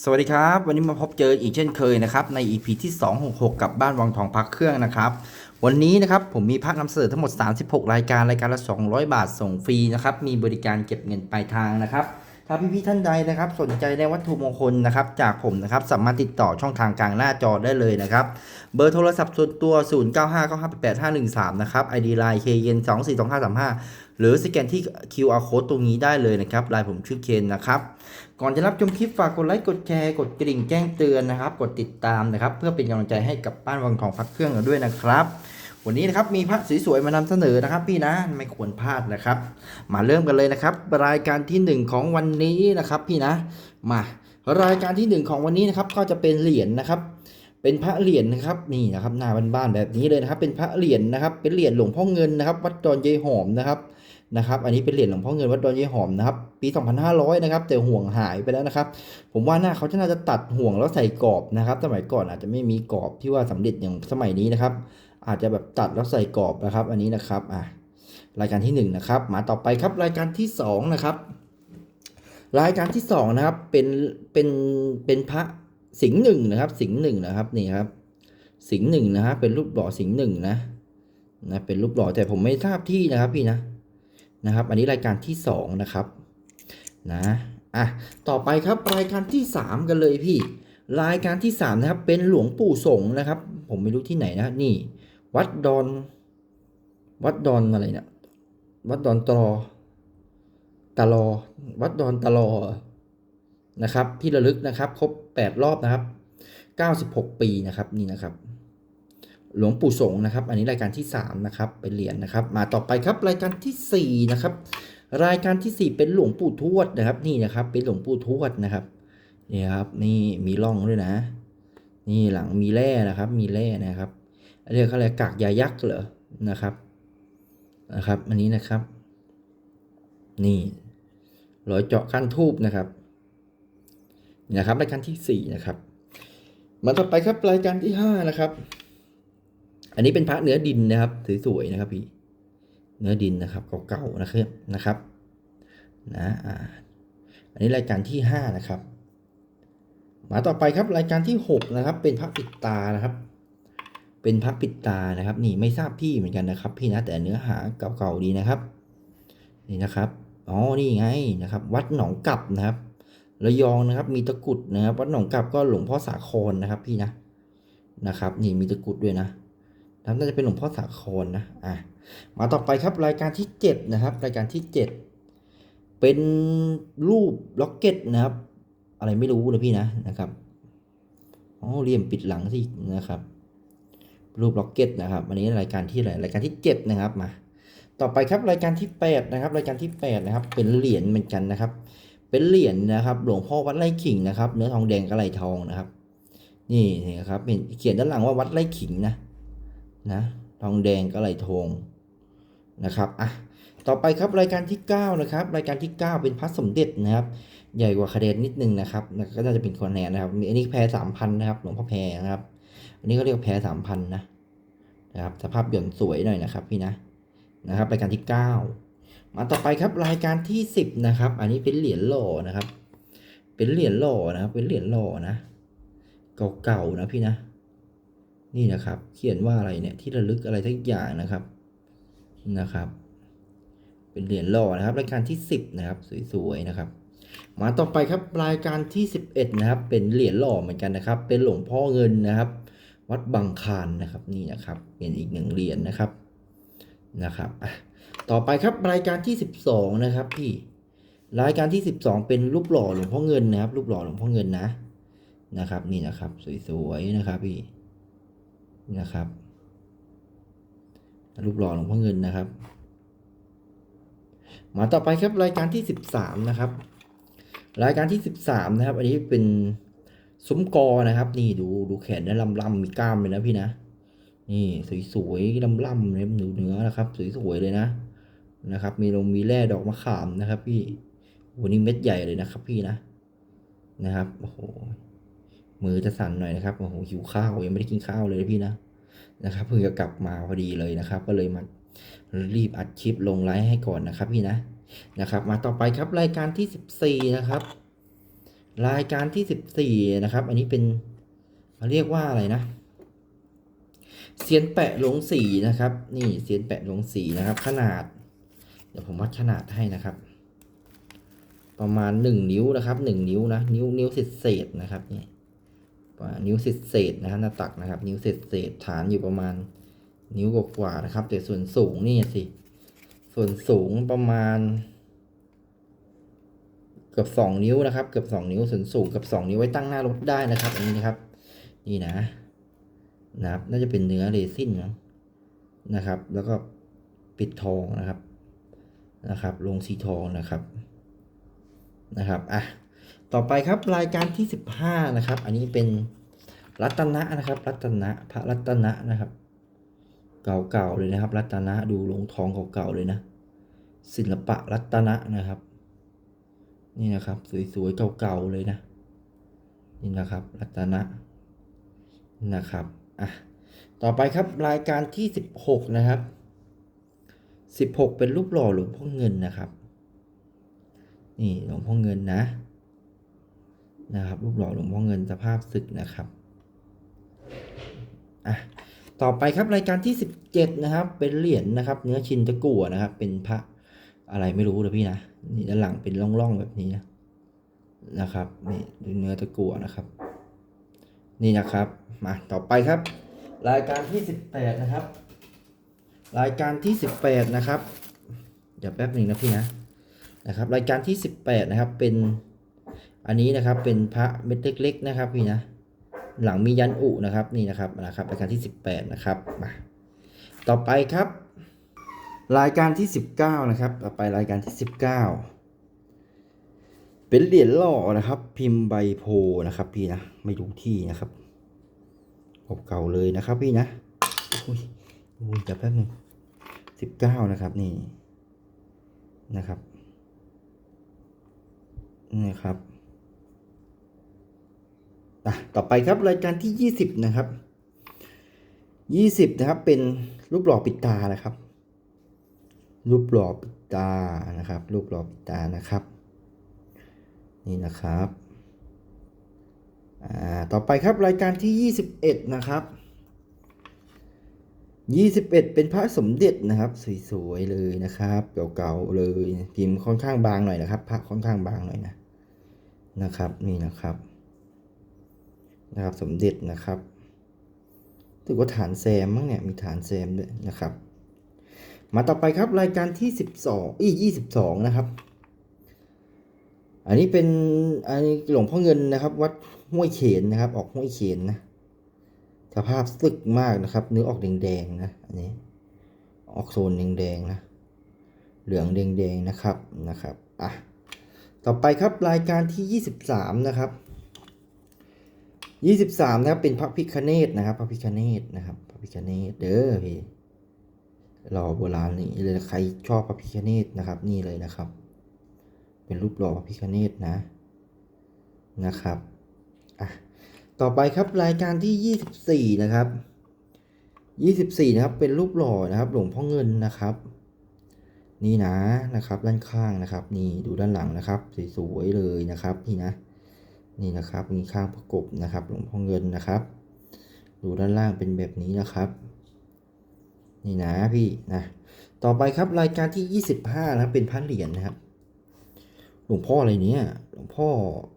สวัสดีครับ วันนี้มาพบเจออีกเช่นเคยนะครับใน EP ที่ 266 กับบ้านวังทองพักเครื่องนะครับ วันนี้นะครับผมมีพักนำเสนอทั้งหมด 36 รายการรายการละ 200 บาทส่งฟรีนะครับมีบริการเก็บเงินปลายทางนะครับถ้าพี่ๆท่านใดนะครับ สนใจในวัตถุมงคลนะครับ จากผมนะครับสามารถติดต่อช่องทางกลางหน้าจอได้เลยนะครับ เบอร์โทรศัพท์ส่วนตัว 0959588513 นะครับ ID Line KN 242535 หรือสแกนที่ QR Code ตรงนี้ได้เลยนะครับไลน์ผมชื่อเคนนะครับ ก่อนจะรับชมคลิปฝากกดไลค์กดแชร์กดกระดิ่งแจ้งเตือนนะครับ กดติดตามนะครับ เพื่อเป็นกำลังใจให้กับบ้านวังทองพักเครื่องกันด้วยนะครับวันนี้นะครับมีพระสวยๆมานำเสนอนะครับ พี่นะไม่ควรพลาดนะครับ มาเริ่มกันเลยนะครับ รายการที่หนึ่งของวันนี้นะครับ พี่นะมารายการที่หนึ่งของวันนี้นะครับก็จะเป็นเหรียญนะครับ เป็นพระเหรียญนะครับนี่นะครับหน้าบ้านๆแบบนี้เลยนะครับ เป็นพระเหรียญนะครับ เป็นเหรียญหลวงพ่อเงินนะครับ วัดดอนยายหอมนะครับนะครับ อันนี้เป็นเหรียญหลวงพ่อเงินวัดดอนยายหอมนะครับ ปี 2500 นะครับ แต่ห่วงหายไปแล้วนะครับ ผมว่าหน้าเขาจะน่าจะตัดห่วงแล้วใส่กรอบนะครับ สมัยก่อนอาจจะไม่มีกรอบที่ว่าสำเร็จอย่างสมัยนี้นะครับ อาจจะแบบตัดแล้วใส่กรอบนะครับ อันนี้นะครับอะรายการที่หนึ่งนะครับ มาต่อไปครับรายการที่สองนะครับ รายการที่สองนะครับเป็นเป็นเป็นพระ สิงหนึ่งนะครับ สิงหนึ่งนะครับนี่ครับ สิงหนึ่งนะฮะเป็นรูปหล่อสิงหนึ่งนะนะเป็นรูปหล่อแต่ผมไม่ทราบที่นะครับพี่นะนะครับ อันนี้รายการที่สองนะครับนะอะต่อไปครับรายการที่สามกันเลยพี่ รายการที่สามนะครับ เป็นหลวงปู่สงนะครับ ผมไม่รู้ที่ไหนนะนี่ วัดดอน วัดดอนอะไรเนี่ยวัดดอนตรอตะลอวัดดอนตะลอ นะครับ ที่ระลึกนะครับ ครบ 8 รอบนะครับ 96 ปีนะครับนี่นะครับ หลวงปู่สงนะครับ อันนี้รายการที่ 3 นะครับ เป็นเหรียญนะครับ มาต่อไปครับรายการทีสี่4 นะครับ รายการทีสี่ 4 เป็นหลวงปู่ทวดนะครับ นี่นะครับ เป็นหลวงปู่ทวดนะครับนี่ครับนี่มีร่องด้วยนะ นี่หลังมีแร่นะครับ มีแร่นะครับเรียกเขาอะไรกากยายักษ์เหรอนะครับนะครับ อันนี้นะครับ นี่รอยเจาะขั้นทูบนะครับ นะครับรายการที่สี่นะครับมาต่อไปครับรายการที่ห้านะครับ อันนี้เป็นพระเนื้อดินนะครับสวยๆนะครับพี่เนื้อดินนะครับเก่าๆนะครับนะครับนะอ่าอันนี้รายการที่ห้านะครับ มาต่อไปครับรายการที่หกนะครับ เป็นพระปิดตานะครับ เป็นพระปิดตานะครับ นี่ไม่ทราบที่เหมือนกันนะครับ พี่นะแต่เนื้อหาเก่าๆดีนะครับ นี่นะครับอ๋อนี่ไงนะครับ วัดหนองกลับนะครับ ระยองนะครับ มีตะกุดนะครับวัดหนองกลับก็หลวงพ่อสาครนะครับ พี่นะนะครับ นี่มีตะกุดด้วยนะน่าจะเป็นหลวงพ่อสาครนะอะมาต่อไปครับรายการที่เจ็ดนะครับ รายการที่เจ็ดเป็นรูปล็อกเก็ตนะครับ อะไรไม่รู้นะพี่นะนะครับอ๋อเหลี่ยมปิดหลังสินะครับ รูปล็อกเก็ตนะครับอันนี้รายการที่อะไรรายการที่เจ็ดนะครับมา ต่อไปครับรายการที่ 8 นะครับ รายการที่ 8 นะครับ เป็นเหรียญเหมือนกันนะครับ เป็นเหรียญนะครับ หลวงพ่อวัดไร่ขิงนะครับ เนื้อทองแดงกระไหลทองนะครับ นี่นะครับเห็นเขียนด้านหลังว่าวัดไร่ขิงนะนะทองแดงกระไหลทองนะครับอะต่อไปครับรายการที่ 9 นะครับ รายการที่ 9 เป็นพระสมเด็จนะครับ ใหญ่กว่าคะแนนนิดนึงนะครับก็น่าจะเป็นคะแนนนะครับอันนี้แพรสามพันนะครับหลวงพ่อแพรนะครับ อันนี้เขาเรียกแพรสามพันนะนะครับสภาพหย่อนสวยหน่อยนะครับพี่นะนะครับรายการที่ 9 มาต่อไปครับรายการที่ 10 นะครับ อันนี้เป็นเหรียญหล่อนะครับ เป็นเหรียญหล่อนะครับ เป็นเหรียญหล่อนะเก่าๆนะพี่นะ นี่นะครับ เขียนว่าอะไรเนี่ยที่ระลึกอะไรทักอย่างนะครับนะครับ เป็นเหรียญหล่อนะครับ รายการที่ 10 นะครับ สวยๆนะครับ มาต่อไปครับรายการที่ 11 นะครับ เป็นเหรียญหล่อเหมือนกันนะครับ เป็นหลวงพ่อเงินนะครับ วัดบางคานนะครับ นี่นะครับเป็นอีกหนึ่งเหรียญนะครับนะครับอะ ต่อไปครับรายการที่ 12 นะครับพี่รายการที่ 12 เป็นรูปหล่อหลวงพ่อเงินนะครับ รูปหล่อหลวงพ่อเงินนะนะครับ นี่นะครับ สวยๆนะครับพี่นะครับ รูปหล่อหลวงพ่อเงินนะครับ มาต่อไปครับรายการที่ 13 นะครับ รายการที่ 13 นะครับ อันนี้เป็นซุ้มกอนะครับ นี่ดูดูแขนนะลำๆมีกล้ามเลยนะพี่นะนี่สวยๆลำๆเนี่ยเนื้อเนื้อนะครับ สวยๆเลยนะ นะครับ มีลงมีแร่ดอกมะขามนะครับ พี่โหนี่เม็ดใหญ่เลยนะครับ พี่นะนะครับโอ้โหมือจะสั่นหน่อยนะครับโอ้โหหิวข้าวยังไม่ได้กินข้าวเลยนะพี่นะนะครับ เพิ่งจะกลับมาพอดีเลยนะครับ ก็เลยมารีบอัดคลิปลงไลฟ์ให้ก่อนนะครับ พี่นะนะครับ มาต่อไปครับรายการที่ 14 นะครับ รายการที่สิบสี่นะครับ อันนี้เป็นเขาเรียกว่าอะไรนะเสียนแปะหลงสีนะครับ นี่เสียนแปะหลงสีนะครับ ขนาด เดี๋ยวผมวัดขนาดให้นะครับ ประมาณหนึ่งนิ้วนะครับหนึ่งนิ้วนะ นิ้วนิ้วเศษเศษนะครับนี่นิ้วเศษเศษนะครับหน้าตักนะครับ นิ้วเศษเศษฐานอยู่ประมาณ นิ้วกว่านะครับ แต่ส่วนสูงนี่สิ ส่วนสูงประมาณ เกือบสองนิ้วนะครับ เกือบสองนิ้วส่วนสูงเกือบสองนิ้วไว้ตั้งหน้ารถได้นะครับ อันนี้นะครับ นี่นะนะครับ น่าจะเป็นเนื้อเรซินนะนะครับ แล้วก็ปิดทองนะครับ นะครับลงสีทองนะครับนะครับอะต่อไปครับรายการที่สิบห้านะครับ อันนี้เป็นรัตนะนะครับ รัตนะพระรัตนะนะครับ เก่าๆเลยนะครับ รัตนะดูลงทองเก่าๆเลยนะ ศิลปะรัตนะนะครับ นี่นะครับ สวยๆเก่าๆเลยนะนี่นะครับ รัตนะนะครับอะต่อไปครับรายการที่สิบหกนะครับ สิบหกเป็นรูปหล่อหลวงพ่อเงินนะครับ นี่หลวงพ่อเงินนะนะครับรูปหล่อหลวงพ่อเงินสภาพศึกนะครับอะต่อไปครับรายการที่สิบเจ็ดนะครับ เป็นเหรียญนะครับ เนื้อชินตะกั่วนะครับ เป็นพระอะไรไม่รู้เลยพี่นะนี่ด้านหลังเป็นร่องๆแบบนี้นะนะครับนี่เนื้อตะกั่วนะครับ นี่นะครับมาต่อไปครับ รายการที่สิบแปดนะครับ รายการที่สิบแปดนะครับ เดี๋ยวแป๊บหนึ่งนะพี่นะนะครับ รายการที่สิบแปดนะครับ เป็นอันนี้นะครับเป็นพระเม็ดเล็ก ๆ นะครับพี่นะ หลังมียันอุนะครับนี่นะครับนะครับ รายการที่สิบแปดนะครับมาต่อไปครับ รายการที่สิบเก้านะครับ ต่อไปรายการที่สิบเก้าเป็นเหรียญหล่อนะครับ พิมพ์ใบโพนะครับ พี่นะไม่รู้ที่นะครับเก่าๆเลยนะครับ พี่นะอุ้ยอุ้ยเดี๋ยวแป๊บหนึง สิบเก้านะครับนี่นะครับนี่ครับอะต่อไปครับรายการที่20นะครับ20นะครับเป็นรูปหล่อปิดตานะครับ รูปหล่อปิดตานะครับ รูปหล่อปิดตานะครับ นี่นะครับอ่าต่อไปครับรายการที่21นะครับ 21 เป็นพระสมเด็จนะครับ สวยๆเลยนะครับ เก่าๆเลยพิมพ์ค่อนข้างบางหน่อยนะครับ พระค่อนข้างบางหน่อยนะนะครับ นี่นะครับ นะครับ สมเด็จนะครับถือว่าฐานแซมมั้งเนี่ยมีฐานแซมด้วยนะครับ มาต่อไปครับรายการที่สิบสองอียี่สิบสองนะครับ อันนี้เป็นอันนี้หลวงพ่อเงินนะครับ วัดห้วยเขนนะครับ ออกห้วยเขนนะ สภาพสึกมากนะครับ เนื้อออกแดงๆนะอันนี้ ออกโซนแดงๆนะ เหลืองแดงๆนะครับนะครับอะต่อไปครับรายการที่ยี่สิบสามนะครับยี่สิบสามนะครับเป็นพระพิคเนตนะครับพระพิคเนตนะครับพระพิคเนตเด้อพี่หล่อโบราณนี่เลยใครชอบพระพิคเนตนะครับ นี่เลยนะครับ เป็นรูปหล่อพระพิคเนตนะนะครับอะ ต่อไปครับรายการที่ยี่สิบสี่นะครับยี่สิบสี่นะครับ เป็นรูปหล่อนะครับ หลวงพ่อเงินนะครับ นี่นะนะครับ ด้านข้างนะครับ นี่ดูด้านหลังนะครับสวยๆเลยนะครับ นี่นะ นี่นะครับมีข้างประกบนะครับ หลวงพ่อเงินนะครับ ดูด้านล่างเป็นแบบนี้นะครับ นี่นะพี่นะต่อไปครับรายการที่ 25 นะครับเป็นพันเหรียญนะครับ หลวงพ่ออะไรเนี้ยหลวงพ่อ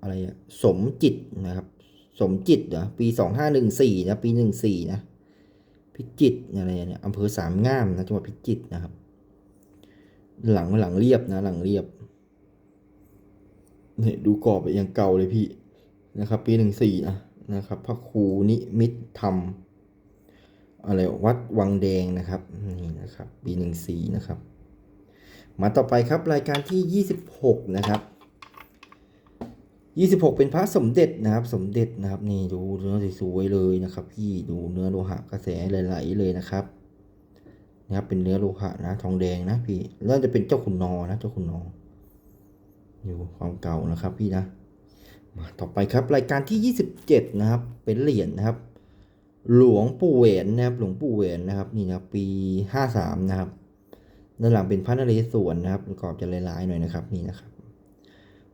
อะไรสมจิตนะครับ สมจิตเหรอปี2514นะปี14นะพิจิตอะไรเนี่ยอำเภอสามงามนะจังหวัดพิจิตนะครับ หลังหลังเรียบนะ หลังเรียบเนี่ยดูกรอบไปอย่างเก่าเลยพี่นะครับ ปีหนึ่งสี่นะนะครับพระครูนิมิตธรรมอะไรวัดวังแดงนะครับนี่นะครับปีหนึ่งสี่นะครับ มาต่อไปครับรายการที่ยี่สิบหกนะครับ ยี่สิบหกเป็นพระสมเด็จนะครับ สมเด็จนะครับ นี่ดูเนื้อสวยๆเลยนะครับ พี่ดูเนื้อโลหะกระแสไหลๆเลยนะครับนะครับเป็นเนื้อโลหะนะทองแดงนะพี่แล้วจะเป็นเจ้าขุนนอนะเจ้าขุนนออยู่ความเก่านะครับ พี่นะมาต่อไปครับรายการที่ 27 นะครับ เป็นเหรียญนะครับ หลวงปู่แหวนนะครับ หลวงปู่แหวนนะครับ นี่นะครับปี 53 นะครับด้านหลังเป็นพระนเรศวรนะครับกรอบจะลายๆหน่อยนะครับ นี่นะครับ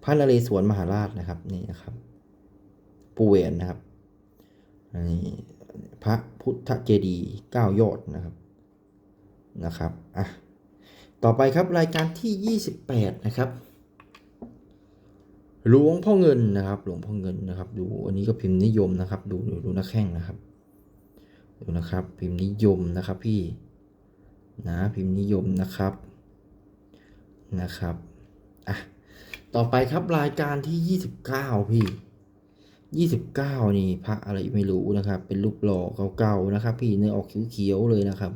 พระนเรศวรมหาราชนะครับนี่นะครับปูเวนนะครับนี่พระพุทธเจดีย์เก้ายอดนะครับนะครับอะต่อไปครับรายการที่ 28 นะครับหลวงพ่อเงินนะครับ หลวงพ่อเงินนะครับ ดูอันนี้ก็พิมพ์นิยมนะครับ ดูดูดูน้าแข้งนะครับ ดูนะครับ พิมพ์นิยมนะครับ พี่นะพิมพ์นิยมนะครับนะครับอะ ต่อไปครับรายการที่ 29 พี่ 29 นี่พระอะไรไม่รู้นะครับ เป็นรูปหล่อเก่าๆนะครับ พี่เนื้อออกเขียวๆเลยนะครับ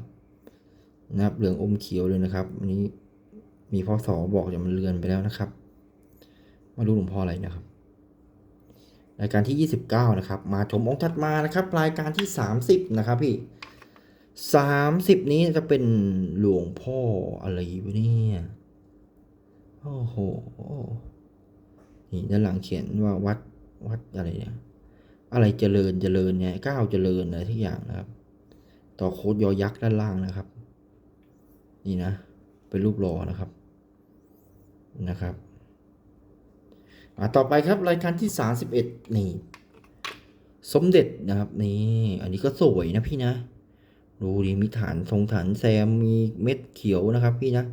นะครับเหลืองอมเขียวเลยนะครับอันนี้มีพ่อสอบอกอย่ามันเลือนไปแล้วนะครับ มาดูหลวงพ่ออะไรนะครับ รายการที่ 29 นะครับ มาชมองค์ถัดมานะครับ รายการที่ 30 นะครับพี่ 30 นี้จะเป็นหลวงพ่ออะไรวะเนี่ย โอ้โห นี่ด้านหลังเขียนว่าวัดวัดอะไรเนี่ยอะไรเจริญเจริญเนี่ยก้าวเจริญอะไรทุกอย่างนะครับ ต่อโคดยอยักษ์ด้านล่างนะครับ นี่นะ เป็นรูปหล่อนะครับนะครับอะต่อไปครับรายการที่31นี่ สมเด็จนะครับนี่อันนี้ก็สวยนะพี่นะ ดูดิมีฐานทรงฐานแซมมีเม็ดเขียวนะครับพี่นะ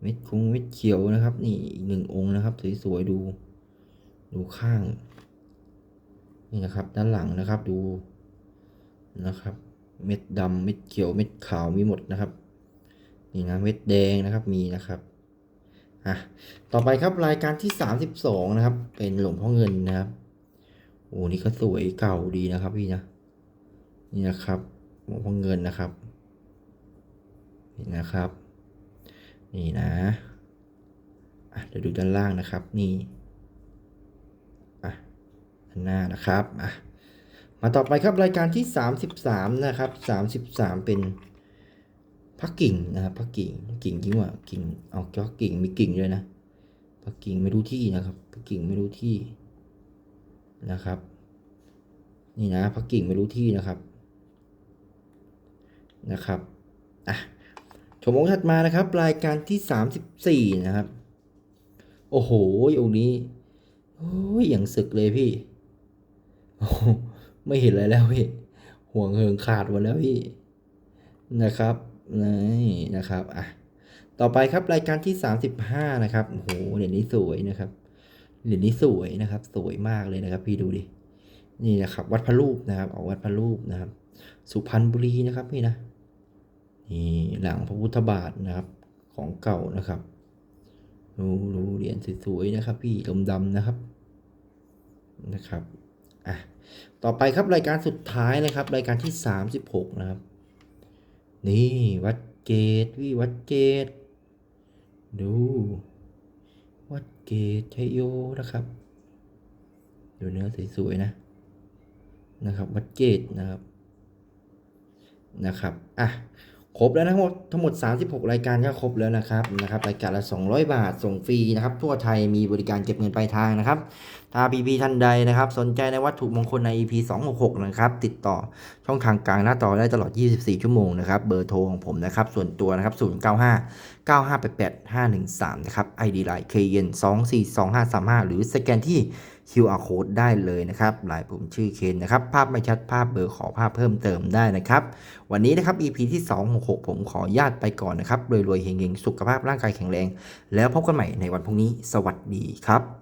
เม็ดคุ้งเม็ดเขียวนะครับ นี่อีกหนึ่งองค์นะครับ สวยๆดู ดูข้าง นี่นะครับ ด้านหลังนะครับดูนะครับ เม็ดดำเม็ดเขียวเม็ดขาวมีหมดนะครับ นี่นะเม็ดแดงนะครับมีนะครับอะต่อไปครับรายการที่ 32 นะครับ เป็นหลวงพ่อเงินนะครับโอ้นี่ก็สวยเก่าดีนะครับพี่นะนี่นะครับหลวงพ่อเงินนะครับนี่นะครับ นี่นะเดี๋ยวดูด้านล่างนะครับนี่อะด้านหน้านะครับอะมาต่อไปครับรายการที่ 33 นะครับ 33 เป็นพักกิ่งนะครับพักกิ่งกิ่งจริงว่ากิ่งเอาเจ้ากิ่งมีกิ่งด้วยนะพักกิ่งไม่รู้ที่นะครับพักกิ่งไม่รู้ที่นะครับ นี่นะพักกิ่งไม่รู้ที่นะครับนะครับอะ ชมองค์ถัดมานะครับ รายการที่34นะครับ โอ้โหองค์นี้โอ้ยอย่างศึกเลยพี่ ไม่เห็นอะไรแล้วพี่ ห่วงเหิงขาดหมดแล้วพี่ นะครับนี่นะครับอะต่อไปครับรายการที่35นะครับโอ้โหเหรียญนี้สวยนะครับเหรียญนี้สวยนะครับ สวยมากเลยนะครับ พี่ดูดินี่นะครับ วัดพระรูปนะครับ ออกวัดพระรูปนะครับ สุพรรณบุรีนะครับพี่นะีหลังพระพุทธบาทนะครับของเก่านะครับดูดูเหรียญสวยๆนะครับ พี่ดำดำๆนะครับนะครับอะต่อไปครับรายการสุดท้ายนะครับ รายการที่ 36 นะครับ นี่วัดเกตวิวัดเกต ดู วัดเกตชัยโยนะครับ ดูเนื้อสวยๆนะนะครับ วัดเกตนะครับนะครับอะ ครบแล้วทั้งหมดทั้งหมด 36 รายการก็ครบแล้วนะครับนะครับรายการละ 200 บาทส่งฟรีนะครับทั่วไทยมีบริการเก็บเงินปลายทางนะครับถ้าพี่ๆท่านใดนะครับ สนใจในวัตถุมงคลใน EP 266 นะครับ ติดต่อช่องทางกลางหน้าจอได้ตลอด 24 ชั่วโมงนะครับเบอร์โทรของผมนะครับ ส่วนตัวนะครับ 095 9588 513 นะครับ ID Line KN 242535 หรือสแกนที่ QR code ได้เลยนะครับลายผมชื่อเคนนะครับ ภาพไม่ชัดภาพเบอร์ขอภาพเพิ่มเติมได้นะครับ วันนี้นะครับ EP ที่ 266 ผมขอญาตไปก่อนนะครับรวยๆเฮงๆ สุขภาพร่างกายแข็งแรง แล้วพบกันใหม่ในวันพรุ่งนี้ สวัสดีครับ